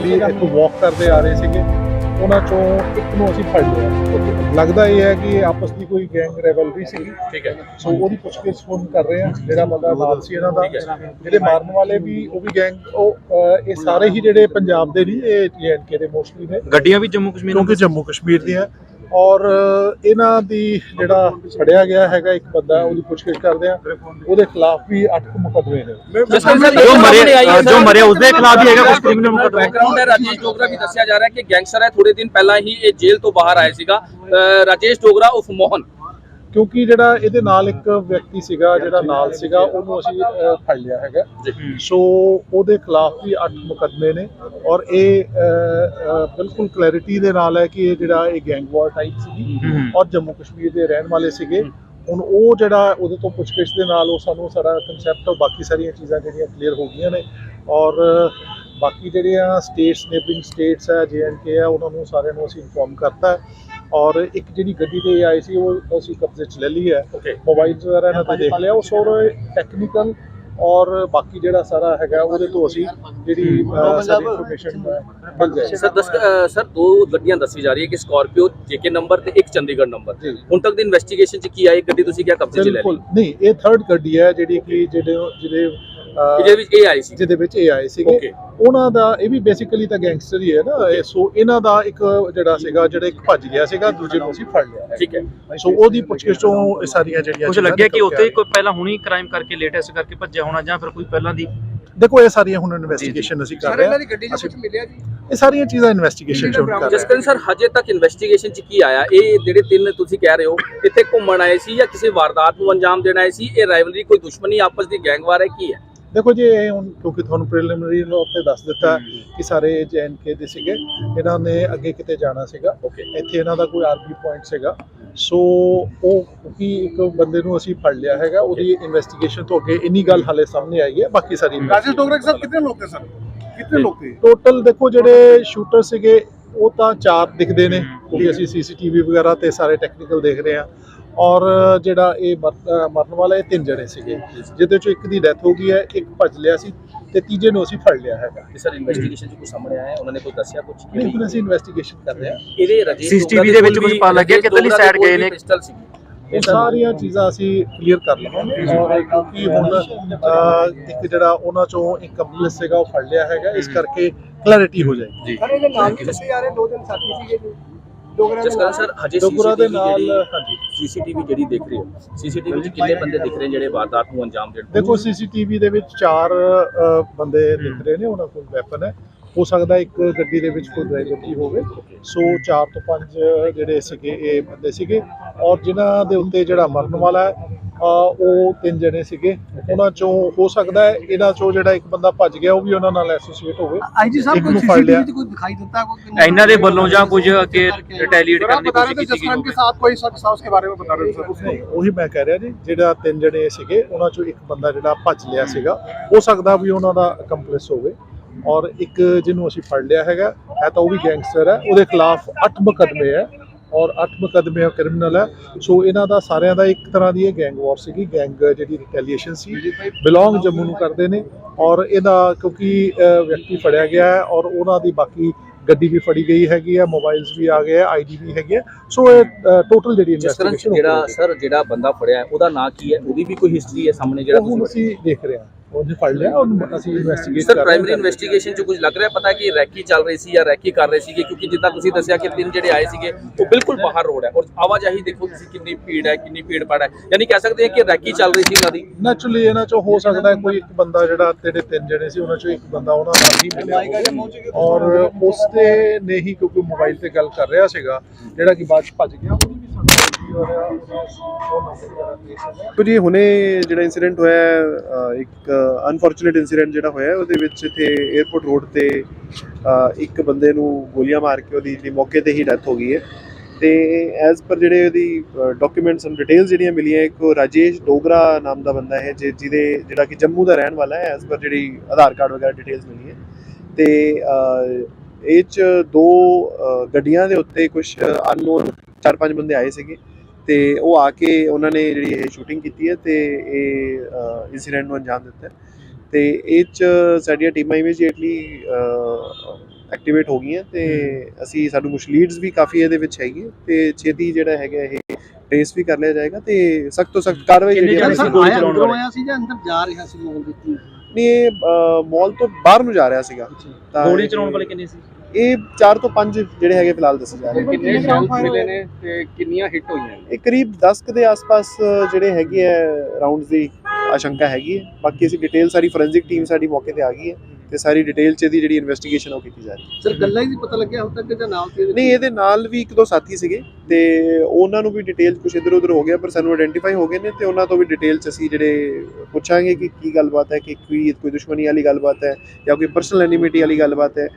Actually ਇੱਕ ਵਾਕ ਕਰਦੇ ਆ ਰਹੇ ਸੀਗੇ ਉਹਨਾਂ ਚੋਂ ਇੱਕ ਨੂੰ ਅਸੀਂ ਫੜ ਲਿਆ। ਲੱਗਦਾ ਇਹ ਹੈ ਕਿ ਇਹ ਆਪਸ ਦੀ ਕੋਈ ਗੈਂਗ ਰੈਵਲਰੀ ਸੀਗੀ। ਠੀਕ ਹੈ। ਸੋ ਉਹਦੀ ਪੁੱਛਗਿੱਛ ਹੁਣ ਕਰ ਰਹੇ ਆ। ਜਿਹੜਾ ਬੰਦਾ ਨਾਲ ਸੀ ਇਹਨਾਂ ਦਾ। ਜਿਹੜੇ ਮਾਰਨ ਵਾਲੇ ਵੀ ਉਹ ਵੀ ਗੈਂਗ ਉਹ ਇਹ ਸਾਰੇ ਹੀ ਜਿਹੜੇ ਪੰਜਾਬ ਦੇ ਨਹੀਂ ਇਹ ਜੀਐਨਕੇ ਦੇ ਮੋਸਟਲੀ ਨੇ। ਗੱਡੀਆਂ ਵੀ ਜੰਮੂ ਕਸ਼ਮੀਰ ਕਿਉਂਕਿ ਜੰਮੂ ਕਸ਼ਮੀਰ ਦੀਆਂ ਔਰ ਇਹਨਾਂ ਦੀ ਜਿਹੜਾ ਫੜਿਆ ਗਿਆ ਹੈਗਾ ਇੱਕ ਬੰਦਾ ਉਹਦੀ ਪੁੱਛਗਿੱਛ ਕਰਦੇ ਆ। ਉਹਦੇ ਖਿਲਾਫ ਵੀ 8 ਮੁਕੱਦਮੇ ਨੇ। ਜੋ ਮਰਿਆ ਜੋ ਮਰਿਆ ਉਸਦੇ ਖਿਲਾਫ ਵੀ ਹੈਗਾ ਕੁਝ ਕ੍ਰਿਮੀਨਲ ਮੁਕੱਦਮਾ? ਬੈਕਗ੍ਰਾਉਂਡ ਹੈ ਰਾਜੇਸ਼ ਡੋਗਰਾ ਵੀ ਦੱਸਿਆ ਜਾ ਰਿਹਾ ਕਿ ਗੈਂਗਸਟਰ ਹੈ। ਥੋੜੇ ਦਿਨ ਪਹਿਲਾਂ ਹੀ ਇਹ ਜੇਲ੍ਹ ਤੋਂ ਬਾਹਰ ਆਇਆ ਸੀਗਾ। ਰਾਜੇਸ਼ ਡੋਗਰਾ ਉਫ ਮੋਹਨ। ਕਿਉਂਕਿ ਜਿਹੜਾ ਇਹਦੇ ਨਾਲ ਇੱਕ ਵਿਅਕਤੀ ਸੀਗਾ ਜਿਹੜਾ ਨਾਲ ਸੀਗਾ ਉਹਨੂੰ ਅਸੀਂ ਅਹ, ਫੜ ਲਿਆ ਹੈਗਾ। ਸੋ ਉਹਦੇ ਖਿਲਾਫ ਵੀ 8 ਮੁਕੱਦਮੇ ਨੇ ਔਰ ਇਹ ਅਹ, ਅਹ, ਬਿਲਕੁਲ ਕਲੈਰਿਟੀ ਦੇ ਨਾਲ ਹੈ ਕਿ ਇਹ ਜਿਹੜਾ ਇਹ ਗੈਂਗ ਵਾਰ ਟਾਈਪ ਸੀਗੀ ਔਰ ਜੰਮੂ ਕਸ਼ਮੀਰ ਦੇ ਰਹਿਣ ਵਾਲੇ ਸੀਗੇ। ਹੁਣ ਉਹ ਜਿਹੜਾ ਉਹਦੇ ਤੋਂ ਪੁੱਛਗਿੱਛ ਦੇ ਨਾਲ ਉਹ ਸਾਨੂੰ ਸਾਰਾ ਕਨਸੈਪਟ ਔਰ ਬਾਕੀ ਸਾਰੀਆਂ ਚੀਜ਼ਾਂ ਜਿਹੜੀਆਂ ਕਲੀਅਰ ਹੋ ਗਈਆਂ ਨੇ ਔਰ ਬਾਕੀ ਜਿਹੜੀਆਂ ਸਟੇਟਸ ਨੇਬਰਿੰਗ ਸਟੇਟਸ ਹੈ ਕੇ ਹੈ ਉਹਨਾਂ ਨੂੰ ਸਾਰਿਆਂ ਨੂੰ ਅਸੀਂ ਇਨਫੋਰਮ ਕਰਤਾ ਹੈ। ਔਰ ਇੱਕ ਜਿਹੜੀ ਗੱਡੀ ਤੇ ਆਈ ਸੀ ਉਹ ਅਸੀਂ ਕਬਜ਼ੇ 'ਚ ਲੈ ਲਈ ਹੈ। ਓਕੇ ਮੋਬਾਈਲਸ ਵਗੈਰਾ ਇਹਨਾਂ ਤੋਂ ਦੇਖ ਲਿਆ। ਉਹ ਸੋਰ ਟੈਕਨੀਕਲ ਔਰ ਬਾਕੀ ਜਿਹੜਾ ਸਾਰਾ ਹੈਗਾ ਉਹਦੇ ਤੋਂ ਅਸੀਂ ਜਿਹੜੀ ਸਾਰੀ ਇਨਫੋਰਮੇਸ਼ਨ ਮਿਲ ਜਾਏਗੀ। ਸਰ ਦਸ ਸਰ ਦੋ ਗੱਡੀਆਂ ਦੱਸੀ ਜਾ ਰਹੀ ਹੈ ਕਿ ਸਕਾਰਪੀਓ ਜੇਕੇ ਨੰਬਰ ਤੇ ਇੱਕ ਚੰਡੀਗੜ੍ਹ ਨੰਬਰ। ਹੁਣ ਤੱਕ ਦੀ ਇਨਵੈਸਟੀਗੇਸ਼ਨ ਚ ਕੀ ਆਈ? ਗੱਡੀ ਤੁਸੀਂ ਕਿਹਾ ਕਬਜ਼ੇ 'ਚ ਲੈ ਲਈ। ਨਹੀਂ ਇਹ ਥਰਡ ਗੱਡੀ ਹੈ ਜਿਹੜੀ ਕਿ ਜਿਹੜੇ ਜਿਹੜੇ ਜਿਹਦੇ ਵਿੱਚ ਇਹ ਆਈ ਸੀ। ਜਿਹਦੇ ਵਿੱਚ ਇਹ ਆਏ ਸੀਗੇ. ਉਹਨਾਂ ਦਾ ਇਹ ਵੀ ਬੇਸਿਕਲੀ ਤਾਂ ਗੈਂਗਸਟਰ ਹੀ ਹੈ ਨਾ। ਸੋ ਇਹਨਾਂ ਦਾ ਇੱਕ ਜਿਹੜਾ ਸੀਗਾ ਜਿਹੜਾ ਇੱਕ ਭੱਜ ਗਿਆ ਸੀਗਾ ਦੂਜੇ ਨੂੰ ਅਸੀਂ ਫੜ ਲਿਆ। ਠੀਕ ਹੈ। ਸੋ ਉਹਦੀ ਪੁੱਛਗਿੱਛ ਤੋਂ ਇਹ ਸਾਰੀਆਂ ਜਿਹੜੀਆਂ ਕੁਝ ਲੱਗਿਆ ਕਿ ਉੱਥੇ ਕੋਈ ਪਹਿਲਾਂ ਹੁਣੀ ਕ੍ਰਾਈਮ ਕਰਕੇ ਲੇਟੈਸਟ ਕਰਕੇ ਭੱਜਿਆ ਹੋਣਾ ਜਾਂ ਫਿਰ ਕੋਈ ਪਹਿਲਾਂ ਦੀ ਦੇਖੋ ਇਹ ਸਾਰੀਆਂ ਹੁਣ ਇਨਵੈਸਟੀਗੇਸ਼ਨ ਅਸੀਂ ਕਰ ਰਹੇ ਹਾਂ। ਗੱਡੀ 'ਚ ਕੁਝ ਮਿਲਿਆ ਜੀ? ਇਹ ਸਾਰੀਆਂ ਚੀਜ਼ਾਂ ਇਨਵੈਸਟੀਗੇਸ਼ਨ ਚ ਹੁਣ ਕਰ ਰਹੇ ਜਸਕਰਨ ਸਰ ਹਜੇ ਤੱਕ ਇਨਵੈਸਟੀਗੇਸ਼ਨ ਚ ਕੀ ਆਇਆ? ਇਹ ਜਿਹੜੇ ਤਿੰਨ ਤੁਸੀਂ ਕਹਿ ਰਹੇ ਹੋ ਇੱਥੇ ਘੁੰਮਣ ਆਏ ਸੀ ਜਾਂ ਕਿਸੇ ਵਾਰਦਾਤ ਨੂੰ ਅੰਜਾਮ ਦੇਣ ਆਏ ਸੀ? ਇਹ ਰਾਈਵਲਰੀ ਕੋਈ ਦੁਸ਼ਮਣੀ ਆਪਸ ਦੀ ਗੈਂਗਵਾਰ ਹੈ ਕੀ ਹਾਂ। ਦੇਖੋ ਜੀ ਇਹ ਹੁਣ ਕਿਉਂਕਿ ਤੁਹਾਨੂੰ ਪ੍ਰੀਲਿਮਿਨਰੀ ਨੂੰ ਉੱਤੇ ਦੱਸ ਦਿੱਤਾ ਕਿ ਸਾਰੇ ਜੈਨਕੇ ਦੇ ਸੀਗੇ ਇਹਨਾਂ ਨੇ ਅੱਗੇ ਕਿਤੇ ਜਾਣਾ ਸੀਗਾ। ਓਕੇ ਇੱਥੇ ਇਹਨਾਂ ਦਾ ਕੋਈ ਆਰਪੀ ਪੁਆਇੰਟ ਸੀਗਾ। ਸੋ ਉਹ ਕਿ ਇੱਕ ਬੰਦੇ ਨੂੰ ਅਸੀਂ ਫੜ ਲਿਆ ਹੈਗਾ ਉਹਦੀ ਇਨਵੈਸਟੀਗੇਸ਼ਨ ਤੋਂ ਅੱਗੇ ਇੰਨੀ ਗੱਲ ਹਾਲੇ ਸਾਹਮਣੇ ਆਈ ਹੈ ਬਾਕੀ ਸਾਰੀ ਰਾਜੇਸ਼ ਡੋਗਰਾ ਸਾਹਿਬ ਕਿੰਨੇ ਲੋਕ ਨੇ ਸਰ? ਕਿੰਨੇ ਲੋਕ ਨੇ? ਟੋਟਲ ਦੇਖੋ ਜਿਹੜੇ ਸ਼ੂਟਰ ਸੀਗੇ ਉਹ ਤਾਂ ਚਾਰ ਦਿਖਦੇ ਨੇ ਕਿਉਂਕਿ ਅਸੀਂ ਸੀਸੀਟੀਵੀ ਵਗੈਰਾ ਤੇ ਸਾਰੇ ਟੈਕਨੀਕਲ ਦੇਖ ਰਹੇ ਆ ਔਰ ਜਿਹੜਾ ਇਹ ਮਰਨ ਵਾਲਾ ਇਹ ਤਿੰਨ ਜਣੇ ਸੀਗੇ ਜਿਹਦੇ ਚੋਂ ਇੱਕ ਦੀ ਡੈਥ ਹੋ ਗਈ ਹੈ ਇੱਕ ਭੱਜ ਲਿਆ ਸੀ ਤੇ ਤੀਜੇ ਨੂੰ ਅਸੀਂ ਫੜ ਲਿਆ ਹੈਗਾ। ਤੇ ਸਰ ਇਨਵੈਸਟੀਗੇਸ਼ਨ ਚ ਕੁਝ ਸਾਹਮਣੇ ਆਇਆ ਉਹਨਾਂ ਨੇ ਕੋਈ ਦੱਸਿਆ ਕੁਝ ਨਹੀਂ ਪਰ ਅਸੀਂ ਇਨਵੈਸਟੀਗੇਸ਼ਨ ਕਰ ਰਹੇ ਹਾਂ। ਇਹਦੇ ਰਜੇਸ਼ ਸੀਸੀਟੀਵੀ ਦੇ ਵਿੱਚ ਕੁਝ ਪਤਾ ਲੱਗਿਆ? ਕਿੱਧਰਲੀ ਸਾਈਡ ਗਏ ਨੇ? ਪਿਸਟਲ ਸੀ ਇਹ ਸਾਰੀਆਂ ਚੀਜ਼ਾਂ ਅਸੀਂ ਕਲੀਅਰ ਕਰ ਲਵਾਂਗੇ। ਕਿਉਂਕਿ ਹੁਣ ਇੱਕ ਜਿਹੜਾ ਉਹਨਾਂ ਚੋਂ ਇੱਕ ਕਮਿਊਨਿਸਟ ਸੀਗਾ ਉਹ ਫੜ ਲਿਆ ਹੈਗਾ। ਇਸ ਕਰਕੇ ਕਲੈਰਿਟੀ ਹੋ ਜਾਏਗੀ। ਜੀ। ਸਰ ਇਹਦੇ ਨਾਮ ਕਿੱਥੇ ਆ ਰਹੇ ਦੋ ਦਿਨ ਸਾਥੀ ਸੀਗੇ ਜਸਕਰਨ ਸਰ ਹਜੇ ਡੋਗਰਾ ਦੇ ਸੀਸੀਟੀਵੀ ਨਾਲ ਜਿਹੜੀ ਹਾਂਜੀ। ਸੀਸੀਟੀਵੀ ਜਿਹੜੀ ਦੇਖ ਰਹੇ ਹੋ ਸੀਸੀਟੀਵੀ ਚ ਕਿੰਨੇ ਬੰਦੇ ਦਿਖ ਰਹੇ ਜਿਹੜੇ ਵਾਰਦਾਤ ਨੂੰ ਅੰਜਾਮ ਦੇਣ ਦੇਖੋ ਸੀਸੀਟੀਵੀ ਦੇ ਵਿੱਚ ਚਾਰ ਬੰਦੇ ਦਿਖ ਰਹੇ ਨੇ ਉਹਨਾਂ ਕੋਲ ਵੈਪਨ ਹੈ। ਹੋ ਸਕਦਾ ਇੱਕ ਗੱਡੀ ਦੇ ਵਿੱਚ ਕੋਈ ਡਰਾਈਵਰ ਵੀ ਹੋਵੇ। ਸੋ ਚਾਰ ਤੋਂ ਪੰਜ ਜਿਹੜੇ ਸੀਗੇ ਇਹ ਬੰਦੇ ਸੀਗੇ। ਔਰ ਜਿਨ੍ਹਾਂ ਦੇ ਉੱਤੇ ਜਿਹੜਾ ਮਰਨ ਵਾਲਾ ਹੈ ਉਹ ਤਿੰਨ ਜਣੇ ਸੀਗੇ। ਉਹਨਾਂ ਚੋਂ ਹੋ ਸਕਦਾ ਹੈ ਇਹਨਾਂ ਚੋਂ ਜਿਹੜਾ ਇੱਕ ਬੰਦਾ ਭੱਜ ਗਿਆ ਉਹ ਵੀ ਉਹਨਾਂ ਨਾਲ ਐਸੋਸੀਏਟ ਹੋਵੇ। ਆਈਜੀ ਸਾਹਿਬ ਕੋਈ ਸੀਸੀਟੀਵੀ ਤੇ ਕੋਈ ਦਿਖਾਈ ਦਿੱਤਾ ਕੋਈ ਇਹਨਾਂ ਦੇ ਵੱਲੋਂ ਜਾਂ ਕੁਝ ਕਿ ਰਿਟੈਲੀਏਟ ਕਰਨ ਦੀ ਕੋਸ਼ਿਸ਼ ਕੀਤੀ ਗਈ ਹੋਵੇ। ਸਾਥ ਕੋਈ ਸ਼ਖਸ ਆ ਉਸਕੇ ਬਾਰੇ ਵਿੱਚ ਬਤਾ ਰਹੇ ਹੋ। ਸਰ ਉਹੀ ਮੈਂ ਕਹਿ ਰਿਹਾ ਜੀ ਜਿਹੜਾ ਤਿੰਨ ਜਣੇ ਸੀਗੇ ਉਹਨਾਂ ਚੋਂ ਇੱਕ ਬੰਦਾ ਜਿਹੜਾ ਭੱਜ ਲਿਆ ਸੀਗਾ ਹੋ ਸਕਦਾ ਵੀ ਉਹਨਾਂ ਦਾ ਕੰਪਲੈਕਸ ਹੋਵੇ। ਔਰ ਇੱਕ ਜਿਹਨੂੰ ਅਸੀਂ ਫੜ ਲਿਆ ਹੈਗਾ ਇਹ ਤਾਂ ਉਹ ਵੀ ਗੈਂਗਸਟਰ ਹੈ ਉਹਦੇ ਖਿਲਾਫ 8 ਮੁਕਦਮੇ ਹੈ। ਔਰ 8 ਮੁਕੱਦਮੇ ਕ੍ਰਿਮੀਨਲ ਹੈ। ਸੋ ਇਹਨਾਂ ਦਾ ਸਾਰਿਆਂ ਦਾ ਇੱਕ ਤਰ੍ਹਾਂ ਦੀ ਇਹ ਗੈਂਗ ਵਾਰ ਸੀਗੀ। ਗੈਂਗ ਜਿਹੜੀ ਰਿਟੈਲੀਏਸ਼ਨ ਸੀ ਬਿਲੋਂਗ ਜੰਮੂ ਨੂੰ ਕਰਦੇ ਨੇ। ਔਰ ਇਹਦਾ ਕਿਉਂਕਿ ਵਿਅਕਤੀ ਫੜਿਆ ਗਿਆ ਹੈ ਔਰ ਉਹਨਾਂ ਦੀ ਬਾਕੀ ਗੱਡੀ ਵੀ ਫੜੀ ਗਈ ਹੈਗੀ ਹੈ ਮੋਬਾਈਲਸ ਵੀ ਆ ਗਏ ਹੈ ਆਈਡੀ ਵੀ ਹੈਗੀ ਹੈ। ਸੋ ਇਹ ਟੋਟਲ ਜਿਹੜੀ ਇਨਵੈਸਟੀਗੇਸ਼ਨ ਜਿਹੜਾ ਸਰ ਜਿਹੜਾ ਬੰਦਾ ਫੜਿਆ ਹੈ, ਉਹਦਾ ਨਾਂ ਕੀ ਹੈ? ਉਹਦੀ ਵੀ ਕੋਈ ਹਿਸਟਰੀ ਹੈ ਸਾਹਮਣੇ ਜਿਹੜਾ ਤੁਸੀਂ ਦੇਖ ਰਹੇ ਹਾਂ। ਉਹਨੇ ਫੜ ਲਿਆ ਉਹਨੂੰ ਅਸੀਂ ਇਨਵੈਸਟੀਗੇਟ ਸਰ ਪ੍ਰਾਇਮਰੀ ਇਨਵੈਸਟੀਗੇਸ਼ਨ ਚ ਕੁਝ ਲੱਗ ਰਿਹਾ? ਪਤਾ ਕਿ ਰੈਕੀ ਚੱਲ ਰਹੀ ਸੀ ਜਾਂ ਰੈਕੀ ਕਰ ਰਹੇ ਸੀਗੇ ਕਿਉਂਕਿ ਜਿੱਦਾਂ ਤੁਸੀਂ ਦੱਸਿਆ ਕਿ ਤਿੰਨ ਜਿਹੜੇ ਆਏ ਸੀਗੇ ਉਹ ਬਿਲਕੁਲ ਬਾਹਰ ਰੋਡ ਹੈ। ਔਰ ਆਵਾਜਾਈ ਦੇਖੋ ਤੁਸੀਂ ਕਿੰਨੀ ਭੀੜ ਹੈ ਕਿੰਨੀ ਭੀੜ ਪੜ ਹੈ। ਯਾਨੀ ਕਹਿ ਸਕਦੇ ਹਾਂ ਕਿ ਰੈਕੀ ਚੱਲ ਰਹੀ ਸੀ ਉਹਨਾਂ ਦੀ। ਨੈਚੁਰਲੀ ਇਹਨਾਂ ਚੋਂ ਹੋ ਸਕਦਾ ਹੈ ਕੋਈ ਇੱਕ ਬੰਦਾ ਜਿਹੜਾ ਜਿਹੜੇ ਤਿੰਨ ਜਣੇ ਸੀ ਉਹਨਾਂ ਚੋਂ ਇੱਕ ਬੰਦਾ ਉਹਨਾਂ ਨਾਲ ਹੀ ਮਿਲਿਆ ਹੋਵੇ। ਔਰ ਉਸ ਤੇ ਨੇ ਹੀ ਕਿਉਂਕਿ ਮੋਬਾਈਲ ਤੇ ਗੱਲ ਕਰ ਰਿਹਾ ਸੀਗਾ ਜਿਹੜਾ ਕਿ ਬਾਅਦ ਚ ਭੱਜ ਗਿਆ ਉਹਦੀ ਵੀ ਸਾਨੂੰ ਹੋ ਰਿਹਾ ਉਹ ਨੰਬਰ ਵਗੈਰਾ ਦੇ ਸਕਦੇ ਦੇਖੋ ਜੀ ਹੁਣੇ ਜਿਹੜਾ ਇਨਸੀਡੈਂਟ ਹੋਇਆ ਹੈ, ਅ, ਇੱਕ ਅਨਫੋਰਚੂਨੇਟ ਇਨਸੀਡੈਂਟ ਜਿਹੜਾ ਹੋਇਆ ਹੈ, ਉਹਦੇ ਵਿੱਚ ਇੱਥੇ 에어ਪੋਰਟ ਰੋਡ ਤੇ ਅ, ਇੱਕ ਬੰਦੇ ਨੂੰ ਗੋਲੀਆਂ ਮਾਰ ਕੇ ਉਹਦੀ ਜਿਹੜੀ ਮੌਕੇ ਤੇ ਹੀ ਡੈਥ ਹੋ ਗਈ ਹੈ। ਤੇ ਐਜ਼ ਪਰ ਜਿਹੜੇ ਉਹਦੀ ਡਾਕੂਮੈਂਟਸ ਐਂਡ ਡਿਟੇਲਸ ਜਿਹੜੀਆਂ ਮਿਲੀਆਂ ਇੱਕ ਉਹ ਰਾਜੇਸ਼ ਡੋਗਰਾ ਨਾਮ ਦਾ ਬੰਦਾ ਹੈ ਜਿ- ਜਿਹਦੇ ਜਿਹੜਾ ਕਿ ਜੰਮੂ ਦਾ ਰਹਿਣ ਵਾਲਾ ਹੈ ਐਜ਼ ਪਰ ਜਿਹੜੀ ਆਧਾਰ ਕਾਰਡ ਵਗੈਰਾ ਡਿਟੇਲਸ ਮਿਲੀ ਹੈ। ਤੇ ਅ, ਇਹ ਚ ਦੋ ਅ, ਗੱਡੀਆਂ ਦੇ ਉੱਤੇ ਕੁਝ ਅਨਨੋਨ ਚਾਰ ਪੰਜ ਬੰਦੇ ਆਏ ਸੀਗੇ। ਤੇ ਉਹ ਆ ਕੇ ਉਹਨਾਂ ਨੇ ਜਿਹੜੀ ਇਹ ਸ਼ੂਟਿੰਗ ਕੀਤੀ ਹੈ ਤੇ ਇਹ ਇਨਸੀਡੈਂਟ ਨੂੰ ਅੰਜਾਮ ਦਿੱਤਾ ਹੈ। ਤੇ ਇਹ ਚ ਸਾਡੀਆਂ ਟੀਮਾਂ ਇਮੀਡੀਏਟਲੀ ਐਕਟੀਵੇਟ ਹੋ ਗਈਆਂ ਤੇ ਅਸੀਂ ਸਾਨੂੰ ਕੁਝ ਲੀਡਸ ਵੀ ਕਾਫੀ ਇਹਦੇ ਵਿੱਚ ਹੈਗੀਆਂ ਤੇ ਛੇਤੀ ਜਿਹੜਾ ਹੈਗਾ ਇਹ ਟ੍ਰੇਸ ਵੀ ਕਰ ਲਿਆ ਜਾਏਗਾ ਤੇ ਸਖਤ ਤੋਂ ਸਖਤ ਕਾਰਵਾਈ ਜਿਹੜੀ ਹੈ ਜਾਣੇ ਸੀ? ਅਸੀਂ- ਗੋਲੀ ਚਲਾਉਣ ਵਾਲੇ। ਆਇਆ ਸੀ ਜਾਂ ਅੰਦਰ ਜਾ ਰਿਹਾ ਸੀ ਮੋਲ ਦੇ ਕੀ ਨਹੀਂ ਇਹ ਮਾਲ ਤੋਂ ਬਾਹਰ ਨੂੰ ਜਾ ਰਿਹਾ ਸੀਗਾ। ਤਾਂ ਗੋਲੀ ਚਲਾਉਣ ਵਾਲੇ ਕਿੰਨੇ ਸੀ? ਇਹ 4 ਤੋਂ 5 ਜਿਹੜੇ ਹੈਗੇ ਫਿਲਹਾਲ ਦੱਸੇ ਜਾ ਰਹੇ ਨੇ। ਕਿੰਨੇ ਸ਼ੈਲਸ ਮਿਲੇ ਨੇ ਤੇ ਕਿੰਨੀਆਂ ਹਿੱਟ ਹੋਈਆਂ ਨੇ? ਇਹ ਕਰੀਬ 10 ਕੁ ਦੇ ਆਸ-ਪਾਸ ਜਿਹੜੇ ਹੈਗੇ ਆ ਰਾਉਂਡਸ ਦੀ ਆਸ਼ੰਕਾ ਹੈਗੀ ਹੈ। ਬਾਕੀ ਅਸੀਂ ਡਿਟੇਲ ਸਾਰੀ ਫੋਰੈਂਸਿਕ ਟੀਮ ਸਾਡੀ ਮੌਕੇ ਤੇ ਆ ਗਈ ਹੈ ਤੇ ਸਾਰੀ ਡਿਟੇਲ ਚ ਇਹਦੀ ਜਿਹੜੀ ਇਨਵੈਸਟੀਗੇਸ਼ਨ ਉਹ ਕੀਤੀ ਜਾ ਰਹੀ ਹੈ। ਸਰ ਗੱਲਾਂ ਹੀ ਨਹੀਂ ਪਤਾ ਲੱਗਿਆ ਹੁਣ ਤੱਕ ਜਾਂ ਨਾਮ ਤੇ ਨਹੀਂ ਇਹਦੇ ਨਾਲ ਵੀ ਇੱਕ ਦੋ ਸਾਥੀ ਸੀਗੇ ਤੇ ਉਹਨਾਂ ਨੂੰ ਵੀ ਡਿਟੇਲ ਕੁਝ ਇਧਰ ਉਧਰ ਹੋ ਗਿਆ ਪਰ ਸਾਨੂੰ ਆਇਡੈਂਟੀਫਾਈ ਹੋ ਗਏ ਨੇ ਤੇ ਉਹਨਾਂ ਤੋਂ ਵੀ ਡਿਟੇਲ ਚ ਅਸੀਂ ਜਿਹੜੇ ਪੁੱਛਾਂਗੇ ਕਿ ਕੀ ਗੱਲਬਾਤ ਹੈ ਕਿ ਕੋਈ ਕੋਈ ਦੁਸ਼ਮਣੀ ਵਾਲੀ ਗੱਲਬਾਤ ਹੈ ਜਾਂ ਕੋਈ ਪਰਸਨਲ ਐਨੀਮਿਟੀ ਵਾਲੀ ਗੱਲਬਾਤ ਹੈ।